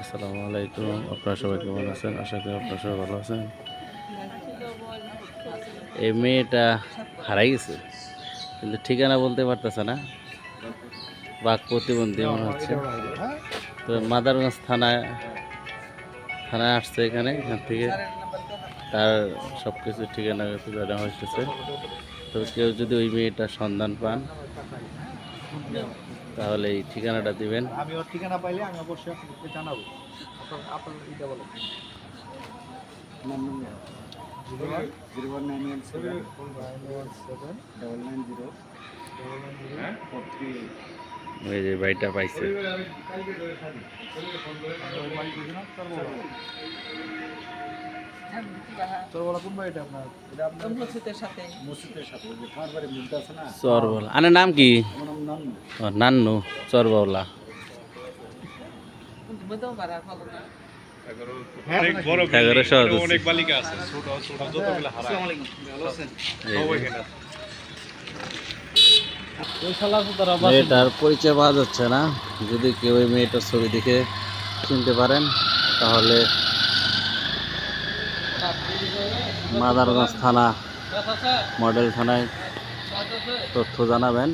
আসসালামু আলাইকুম। আপনারা সবাই কেমন আছেন? আশা করি আপনারা সবাই ভালো আছেন। এই মেয়েটা হারাই গেছে, কিন্তু ঠিকানা বলতে পারতেছে না। বাঘ প্রতিবন্ধী মনে হচ্ছে। তো মাদারগঞ্জ থানায় থানায় আসছে এখানে, এখান থেকে তার সব কিছু ঠিকানা হয়েছে তো কেউ যদি ওই মেয়েটার সন্ধান পান তাহলে এই ঠিকানাটা দিবেন। আমি ওর ঠিকানা পাইলে আমি অবশ্যই আপনাকে জানাব। আপনার এটা বলো zero one nine one seven seven double nine zero four three ওই যে বাড়িটা পাইছে চরবলা। নাম কি? নান্নু। চরবলা। মেয়েটার পরিচয় পাওয়া যাচ্ছে না। যদি কেউ ওই মেয়েটার ছবি দেখে চিনতে পারেন তাহলে মাদারগঞ্জ থানা মডেল থানায় তথ্য জানাবেন।